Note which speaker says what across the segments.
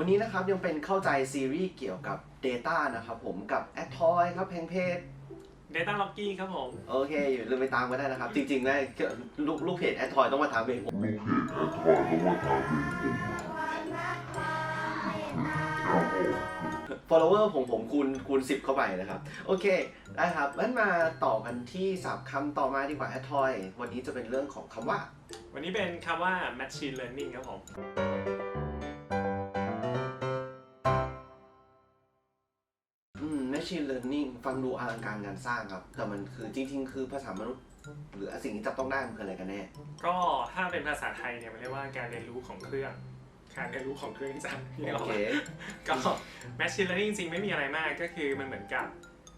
Speaker 1: วันนี้นะครับยังเป็นเข้าใจซีรีส์เกี่ยวกับ Data นะครับผมกับ a d t o y ครับเพลงเพจ
Speaker 2: Data Locky ครับผม
Speaker 1: โอเคอย่าลืมไปตามกันได้นะครับ จริงๆนะลูกลูกเพจ a d t o y ต้องมาถามเองผม
Speaker 3: ลูกเพจแอดทอยต้องมาถามเองผมครับผม
Speaker 1: follower ผมผมคูณคูณ10 เข้าไปนะครับ โอเคได้ครับงั้นมาต่อกันที่สับคำต่อมาดีกว่า a d t o y วันนี้จะเป็นเรื่องของคำว่า
Speaker 2: วันนี้เป็นคำว่า Machine Learning ครับผม
Speaker 1: machine learning ฟังดูอลังการงานสร้างครับ แต่มันคือจริง ๆ คือภาษามนุษย์ หรือสิ่งที่จับต้องได้มันคืออะไรกันแน่
Speaker 2: ก็ถ้าเป็นภาษาไทยเนี่ยมันเรียกว่าการเรียนรู้ของเครื่อง การเรียนรู้ของเครื่องจักรนี่
Speaker 1: โอ
Speaker 2: ออก
Speaker 1: เค
Speaker 2: ไหมก็ Machine Learning จริงๆไม่มีอะไรมากก็คือมันเหมือนกับ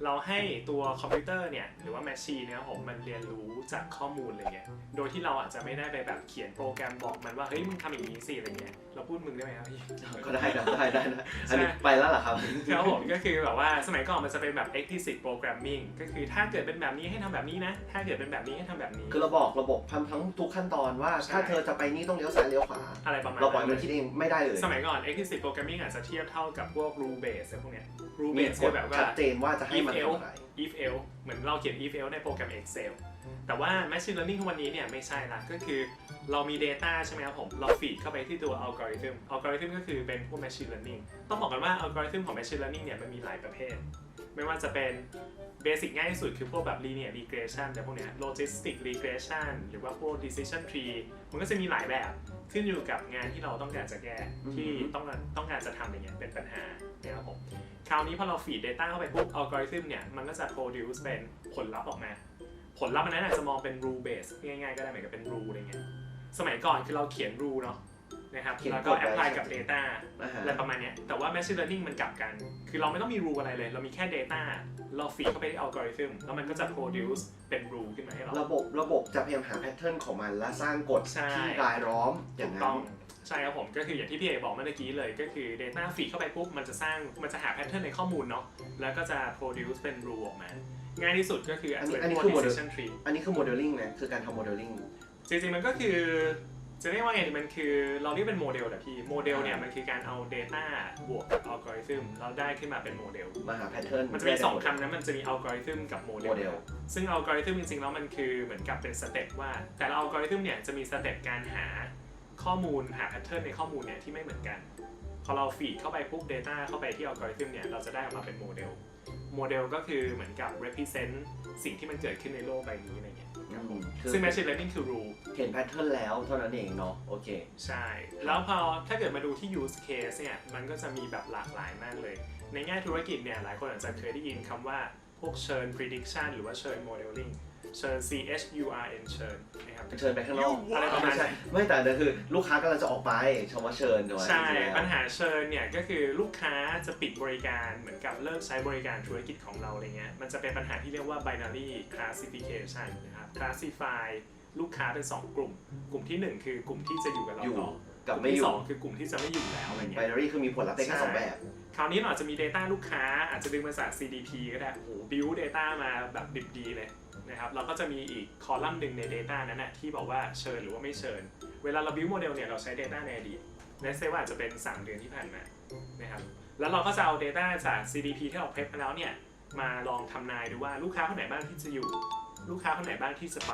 Speaker 2: เราให้ตัวคอมพิวเตอร์เนี่ยหรือว่าแมชชีนเนี่ยครับผมมันเรียนรู้จากข้อมูลอะไรเงี้ย โดยที่เราอาจจะไม่ได้ไปแบบเขียนโปรแกรมบอกมันว่าเฮ้ยมึงทำอย่างนี้สิอะไรเงี้ย เราพูดมึงได้ไหมครับพี่
Speaker 1: ก็ได้นะได้ได้นะอันนี้ไปแล้วเหรอครับ
Speaker 2: ครับผมก็คือแบบว่าสมัยก่อนมันจะเป็นแบบ explicit programming ก็คือถ้าเกิดเป็นแบบนี้ให้ทำแบบนี้นะ ถ้าเกิดเป็นแบบนี้ให้ทำแบบนี้
Speaker 1: คือเราบอกระบบทำทั้งทุกขั้นตอนว่า
Speaker 2: ใช่
Speaker 1: ถ้าเธอจะไปนี่ต้องเลี้ยวซ้ายเลี้ยวขวา
Speaker 2: อะไรประมาณ
Speaker 1: เราปล่อย
Speaker 2: นั้น
Speaker 1: มันคิดเองไม่ได้เลย
Speaker 2: สมัยก่อน explicit programming อาจจะเทียบเท่ากับพวก rule based อะไรพวกเนี้ย rule
Speaker 1: มี
Speaker 2: based
Speaker 1: ก
Speaker 2: คื
Speaker 1: ฎ
Speaker 2: อแบบว่า
Speaker 1: ชัดเจนว่าจะให้มัน
Speaker 2: if
Speaker 1: ทำอะไร
Speaker 2: if else เหมือนเราเขียน if else ในโปรแกรม Excel แต่ว่า machine learning ทุกวันนี้เนี่ยไม่ใช่ละก็คือเรามี data ใช่ไหมครับผม เราฟีดเข้าไปที่ตัว algorithm algorithm ก็คือเป็นพวก machine learning ต้องบอกกันว่า algorithm ของ machine learning เนี่ยมันมีหลายประเภท ไม่ว่าจะเป็นเบสิกง่ายที่สุดคือพวกแบบ linear regression แต่พวกเนี้ย logistic regression หรือว่าพวก decision tree มันก็จะมีหลายแบบขึ้นอยู่กับงานที่เราต้องการจะแก้
Speaker 1: อือฮึ
Speaker 2: ที่ต้องการต้องการจะทำอะไรเงี้ยเป็นปัญหานะครับผม คราวนี้พอเราฟีด Data เข้าไปปุ๊บอัลกอริทึมเนี่ยมันก็จะ produce เป็นผลลัพธ์ออกมา ผลลัพธ์อันนั้นอาจจะมองเป็น rule base ง่ายๆก็ได้เหมือนกับเป็น rule อะไรเงี้ยสมัยก่อนคือเราเขียน rule เนาะ นะครับ
Speaker 1: เขียน
Speaker 2: แล้วก็
Speaker 1: กฎไว้
Speaker 2: apply กับ data
Speaker 1: นะฮะ
Speaker 2: อะไรประมาณเนี้ยแต่ว่า machine learning มันกลับกัน คือเราไม่ต้องมี rule อะไรเลย เรามีแค่ data เราฟีดเข้าไปที่อัลกอริทึมแล้วมันก็จะ produce เป็น rule ขึ้นมาให้เรา
Speaker 1: ระบบระบบจะพยายามหาแพทเทิร์นของมันและสร้างกฎ
Speaker 2: ใช่
Speaker 1: ที่รายล้อมอย่า
Speaker 2: ถู
Speaker 1: ง
Speaker 2: ก
Speaker 1: นั้
Speaker 2: ต้อน งใช่ครับผมก็คืออย่างที่พี่เอกบอกเมื่อกี้เลย ก็คือ Data feed เข้าไปปุ๊บมันจะสร้างมันจะหาแพทเทิร์นในข้อมูลเนาะแล้วก็จะ produce เป็น rule ออกมา ง่ายที่สุดก็คืออาจจะเป็น
Speaker 1: อันนี้
Speaker 2: พวก
Speaker 1: คือ model
Speaker 2: decision tree
Speaker 1: อันนี้คือโมเดลลิ่งนะคือการทำโมเดลลิ่ง
Speaker 2: จริงๆมันก็คือ จะเรียกว่าไงดีมันคือเราเรียกเป็นโมเดลแต่พี่โมเดลเนี่ยมันคือการเอา Data บวกกับอัลกอริทึมแล้วได้ขึ้นมาเป็นโมเดล
Speaker 1: มาหาแพทเทิร์น
Speaker 2: มันจะมีสองคำนะมันจะมีอัลกอริทึมกับโมเด
Speaker 1: โมเด
Speaker 2: ล
Speaker 1: ล
Speaker 2: ซึ่งอัลกอริทึมจริงๆแล้วมันคือเหมือนกับเป็นสเต็ปว่า แต่ละอัลกอริทึมเนี่ยจะมีสเต็ปการหาข้อมูลหาแพทเทิร์นในข้อมูลเนี่ยที่ไม่เหมือนกัน พอเราฟีดเข้าไปปุ๊บ Data เข้าไปที่อัลกอริทึมเนี่ยเราจะได้ออกมาเป็นโมเดล โมเดลก็คือเหมือนกับ represent สิ่งที่มันเกิดขึ้นในโลกใบนี้อะไรเงี้ย ครับผม
Speaker 1: คือ
Speaker 2: ซึ่ง machine learning คือ rule
Speaker 1: เห็นแพทเทิร์นแล้วเท่านั้นเองเนาะโอเค
Speaker 2: ใช่ แล้วพอถ้าเกิดมาดูที่ use case เนี่ย มันก็จะมีแบบหลากหลายมากเลย ในแง่ธุรกิจเนี่ย หลายคนอาจจะเคยได้ยินคำว่าพวก churn prediction หรือว่า churn modeling churn C H U R N churn นะครับ
Speaker 1: เชิญไปข้างนอก
Speaker 2: อะไรประมาณนั้น
Speaker 1: ไม่ใช่ไม่แต่แต่คือลูกค้ากำลังจะออกไปชมว่าเชิญด้วย
Speaker 2: ใช่
Speaker 1: จริงๆแล้ว
Speaker 2: ปัญหาเชิญเนี่ยก็คือลูกค้าจะปิดบริการเหมือนกับเลิกใช้บริการธุรกิจของเราอะไรเงี้ย มันจะเป็นปัญหาที่เรียกว่า binary classification นะครับ classify ลูกค้าเป็น 2 กลุ่ม กลุ่มทีหนึ่1 คือกลุ่มที่จะอยู่กับเรา
Speaker 1: อยู่
Speaker 2: ต่อ
Speaker 1: กับ
Speaker 2: กลุ่ม
Speaker 1: ไม่อ
Speaker 2: ที่
Speaker 1: ยู่
Speaker 2: สองคือกลุ่มที่จะไม่อยู่แล้วอะไร
Speaker 1: ไบ
Speaker 2: เงี้ย
Speaker 1: นารีคือมีผลลัพธ์ได้แค่สองแบบ
Speaker 2: คราวนี้เราอาจจะมี Data ลูกค้าอาจจะดึงมาจาก CDP ก็ได้ โอ้โห build Data มาแบบดิบดีเลย นะครับเราก็จะมีอีกคอลัมน์หนึ่งใน Data นั้นนะที่บอกว่าเชิญหรือว่าไม่เชิญ เวลาเราบิวโมเดลเนี่ยเราใช้ Data ในอดีตและเซว่าอาจจะเป็น 3 เดือนที่ผ่านมานะครับแล้วเราก็จะเอา Data จาก CDP ที่เราเพลมาแล้วเนี่ยมาลองทำนายดูว่าลูกค้าคนไหนบ้างที่จะอยู่ ลูกค้าคนไหนบ้างที่จะไป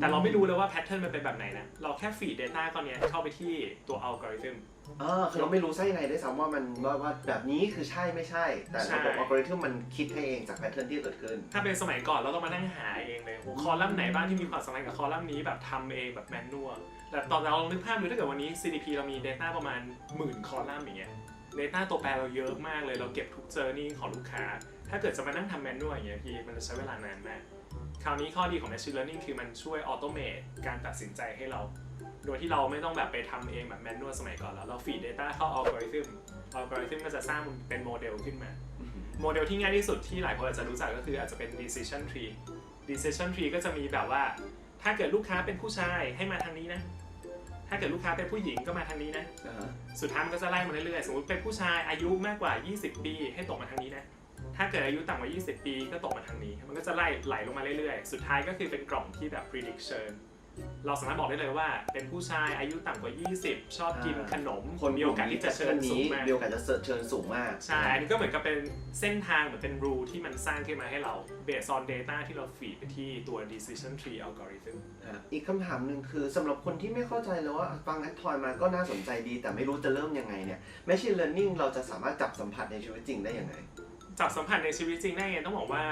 Speaker 2: แต่เราไม่รู้เลยว่าแพทเทิร์นมันเป็นแบบไหนนะ เราแค่ฟีด Data ก้อนเนี้ยเข้าไปที่ตัวอัลกอริทึม
Speaker 1: อ่าคือเราไม่รู้ไส้ในด้วยซ้ำว่ามันว่าว่าแบบนี้คือใช่ไม่ใช่ แต่
Speaker 2: ใช่
Speaker 1: ระบบอัลกอริทึมมันคิดให้เองจากแพทเทิร์นที่เกิดขึ้น
Speaker 2: ถ้าเป็นสมัยก่อนเราต้องมานั่งหาเองเลยโอ้คอลัมน์ไหนบ้างที่มีความสำคัญกับคอลัมน์นี้แบบทำเองแบบแมนนวลแต่ตอนเราลองนึกภาพดูถ้าเกิดวันนี้ CDP เรามี Data ประมาณหมื่นคอลัมน์อย่างเงี้ย Data ตัวแปรเราเยอะมากเลย เราเก็บทุกเจอร์นี่ของลูกค้า ถ้าเกิดจะมานั่งทำแมนนวลอย่างเงี้ยพี่มันจะใช้เวลานานมาก คราวนี้ข้อดีของ Machine Learning คือมันช่วยออโตเมตการตัดสินใจให้เรา โดยที่เราไม่ต้องแบบไปทำเองแบบแมนนวลสมัยก่อนแล้ว เราฟีด Data เข้าอัลกอริทึมอัลกอริทึมก็จะสร้างเป็นโมเดลขึ้นมา โมเดลที่ง่ายที่สุดที่หลายคนอาจจะรู้จักก็คืออาจจะเป็น decision tree decision tree ก็จะมีแบบว่า ถ้าเกิดลูกค้าเป็นผู้ชายให้มาทางนี้นะ ถ้าเกิดลูกค้าเป็นผู้หญิงก็มาทางนี้นะ
Speaker 1: อ่าฮะ
Speaker 2: สุดท้ายมันก็จะไล่มาเรื่อยๆ สมมติเป็นผู้ชายอายุมากกว่า 20 ปีให้ตกมาทางนี้นะ ถ้าเกิดอายุต่ำกว่า 20 ปีก็ตกมาทางนี้ มันก็จะไล่ไหลลงมาเรื่อยๆ สุดท้ายก็คือเป็นกล่องที่แบบ prediction เราสามารถบอกได้เลยว่า เป็นผู้ชายอายุต่ำกว่า 20 ชอบกิน
Speaker 1: อ่า
Speaker 2: ขนม
Speaker 1: คน
Speaker 2: มีโอกาสที่จะเชิญสู
Speaker 1: นี้
Speaker 2: งมาก
Speaker 1: มีโอกาสจะเชิญสูงมาก
Speaker 2: ใช่ อันนี้ก็เหมือนกับเป็นเส้นทางเหมือนเป็นรูที่มันสร้างขึ้นมาให้เรา based on data ที่เราฟีดไปที่ตัว decision tree algorithm
Speaker 1: อะอีกคำถามหนึ่งคือสำหรับคนที่ไม่เข้าใจเลยว่าฟังแอดทอยมาก็น่าสนใจดี แต่ไม่รู้จะเริ่มยังไงเนี่ย Machine Learning เราจะสามารถจับสัมผัสในชีวิตจริงได้ยังไง
Speaker 2: จับสัมผัสในชีวิตจริงได้ไงต้องบอกว่า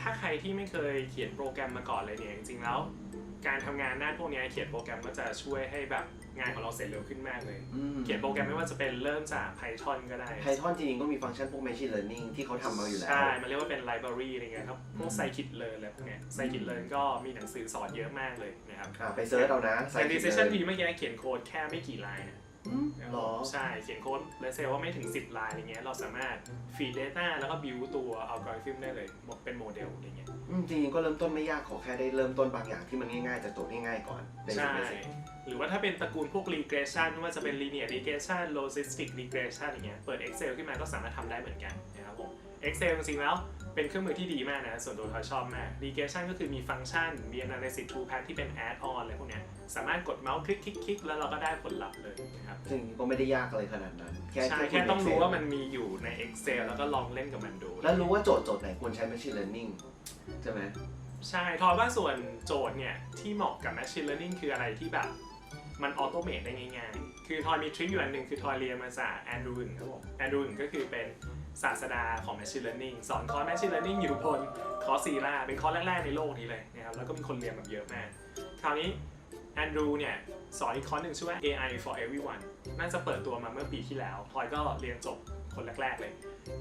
Speaker 2: ถ้าใครที่ไม่เคยเขียนโปรแกรมมาก่อนเลยเนี่ยจริงๆแล้ว การทำงานด้านพวกเนี้ยเขียนโปรแกรมก็จะช่วยให้แบบงานของเราเสร็จเร็วขึ้นมากเลย
Speaker 1: อืม
Speaker 2: เขียนโปรแกรมไม่ว่าจะเป็นเริ่มจาก Python ก็ได้
Speaker 1: Python จริงๆก็มีฟังก์ชันพวก Machine Learning ที่เขาทำมาอยู่แล้ว
Speaker 2: ใช่ มันเรียกว่าเป็น library อะไรเงี้ยครับ พวก scikit-learn อะไรพวกเนี้ย scikit-learn ก็มีหนังสือสอนเยอะมากเลยนะครับ
Speaker 1: อะไปเซิร์ชเอานะ
Speaker 2: แต่ decision tree เมื่อกี้เขียนโค้ดแค่ไม่กี่ลายนะ
Speaker 1: อืมเหรอ
Speaker 2: ใช่ เขียนโค้ดเลเซลว่าไม่ถึง 10 ลายอะไรเงี้ยเราสามารถ feed data แล้วก็ build ตัว algorithm ได้เลยเป็นโมเดลอะไรเงี้ย
Speaker 1: อืมจริงๆก็เริ่มต้นไม่ยากขอแค่ได้เริ่มต้นบางอย่างที่มันง่ายๆจากโจทย์ง่ายๆก่อน
Speaker 2: ใช่
Speaker 1: Basic Basic
Speaker 2: หรือว่าถ้าเป็นตระกูลพวก regression ไม่ว่าจะเป็น linear regression logistic regression อย่างเงี้ยเปิด Excel ขึ้นมาก็สามารถทำได้เหมือนกันนะครับผม Excel จริงๆแล้ว เป็นเครื่องมือที่ดีมากนะ ส่วนตัวทอยชอบมาก regression ก็คือมีฟังก์ชัน มี analysis toolpath ที่เป็น add on อะไรพวกเนี้ยสามารถกดเมาส์คลิกคลิกคลิกแล้วเราก็ได้ผลลัพธ์เลยนะครับ
Speaker 1: ซึ่งก็ไม่ได้ยากอะไรขนาดนั้น แค่
Speaker 2: ใช่
Speaker 1: คุณ
Speaker 2: แค่ต้องรู้
Speaker 1: Excel
Speaker 2: ว่ามันมีอยู่ใน Excel แล้วก็ลองเล่นกับมันดู
Speaker 1: แล้วรู้ว่าโจทย์โจทย์ไหนควรใช้ Machine Learning ใช่ไหม
Speaker 2: ใช่ทอยว่าส่วนโจทย์เนี่ยที่เหมาะกับ Machine Learning คืออะไรที่แบบมันออโตเมตได้ง่ายๆ คือทอยมีทริคอยู่อันหนึ่งคือทอยเรียนมาจากแอนดรูว์ครับผมแอนดรูว์ก็คือเป็น ศาสดาของ Machine Learning สอนคอร์ส Machine Learning อยู่บนคอร์สซีราเป็นคอร์สแรก ๆ ในโลกนี้เลยนะครับแล้วก็มีคนเรียนแบบเยอะมาก คราวนี้แอนดรูเนี่ยสอนอีกคอร์สหนึ่งชื่อว่า AI for everyone น่าจะเปิดตัวมาเมื่อปีที่แล้วทอยก็เรียนจบคนแรก ๆ เลย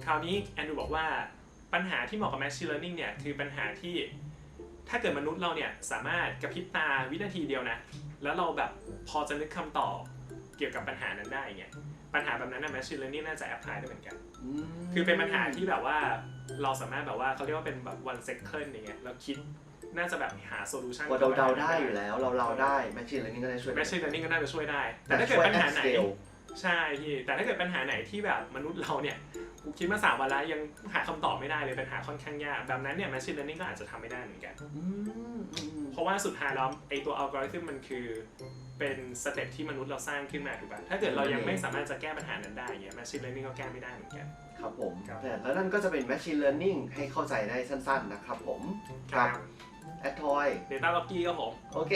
Speaker 2: คราวนี้แอนดรูบอกว่าปัญหาที่เหมาะกับ Machine Learning เนี่ยคือปัญหาที่ถ้าเกิดมนุษย์เราเนี่ยสามารถกระพริบตาวินาทีเดียวนะ แล้วเราแบบพอจะนึกคำตอบเกี่ยวกับปัญหานั้นได้เงี้ย ปัญหาแบบนั้นนะ machine learning น่าจะ apply ได้เหมือนกัน
Speaker 1: ม
Speaker 2: คือเป็นปัญหาที่แบบว่าเราสามารถแบบว่าเขาเรียกว่าเป็นแบบ one second อย่างเงี้ยแล้วคิดน่าจะแบบหา solution
Speaker 1: ว่าเราเดาได้อยู่แล้ว เราเราได้ Machine Learning ก็ได้ช่วย
Speaker 2: machine learning ก็น่าจะช่วยได้ แต่ถ้าเกิด
Speaker 1: ช่วย
Speaker 2: ปัญหา
Speaker 1: at
Speaker 2: ไหน
Speaker 1: scale
Speaker 2: ใช่พี่แต่ถ้าเกิดปัญหาไหนที่แบบมนุษย์เราเนี่ยกูคิดมาสามวันแล้วยังหาคำตอบไม่ได้เลยปัญหาค่อนข้างยากแบบนั้นเนี่ย machine learning ก็อาจจะทำไม่ได้เหมือนกัน
Speaker 1: อืมอืม
Speaker 2: เพราะว่าสุดท้ายแล้วไอตัวอัลกอริทึมมันคือ เป็นสเต็ปที่มนุษย์เราสร้างขึ้นมาถูกป่ะถ้าเกิดเรายังไม่สามารถจะแก้ปัญหานั้นได้เงี้ย machine learning ก็แก้ไม่ได้เหมือนกัน
Speaker 1: ครับผม
Speaker 2: ครับ
Speaker 1: แต่แล้วนั่นก็จะเป็น Machine Learning ให้เข้าใจได้สั้นๆนะครับผมกับ a d t o y
Speaker 2: Data Locky ก็ผม
Speaker 1: โอเค